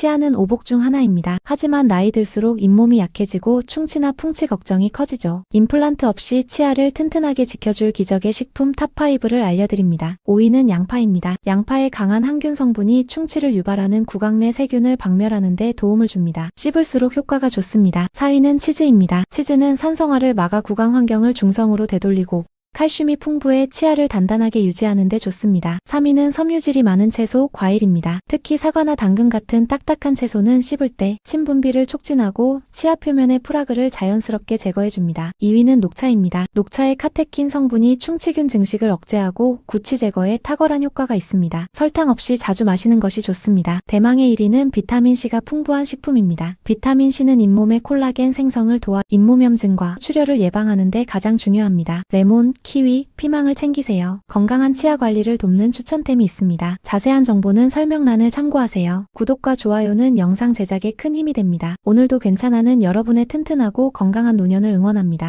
치아는 오복 중 하나입니다. 하지만 나이 들수록 잇몸이 약해지고 충치나 풍치 걱정이 커지죠. 임플란트 없이 치아를 튼튼하게 지켜줄 기적의 식품 탑5를 알려드립니다. 5위는 양파입니다. 양파의 강한 항균 성분이 충치를 유발하는 구강 내 세균을 박멸하는 데 도움을 줍니다. 씹을수록 효과가 좋습니다. 4위는 치즈입니다. 치즈는 산성화를 막아 구강 환경을 중성으로 되돌리고 칼슘이 풍부해 치아를 단단하게 유지하는 데 좋습니다. 3위는 섬유질이 많은 채소, 과일입니다. 특히 사과나 당근 같은 딱딱한 채소는 씹을 때 침분비를 촉진하고 치아 표면의 프라그를 자연스럽게 제거해줍니다. 2위는 녹차입니다. 녹차의 카테킨 성분이 충치균 증식을 억제하고 구취 제거에 탁월한 효과가 있습니다. 설탕 없이 자주 마시는 것이 좋습니다. 대망의 1위는 비타민C가 풍부한 식품입니다. 비타민C는 잇몸의 콜라겐 생성을 도와 잇몸염증과 출혈을 예방하는 데 가장 중요합니다. 레몬, 키위, 피망을 챙기세요. 건강한 치아 관리를 돕는 추천템이 있습니다. 자세한 정보는 설명란을 참고하세요. 구독과 좋아요는 영상 제작에 큰 힘이 됩니다. 오늘도 괜찮아는 여러분의 튼튼하고 건강한 노년을 응원합니다.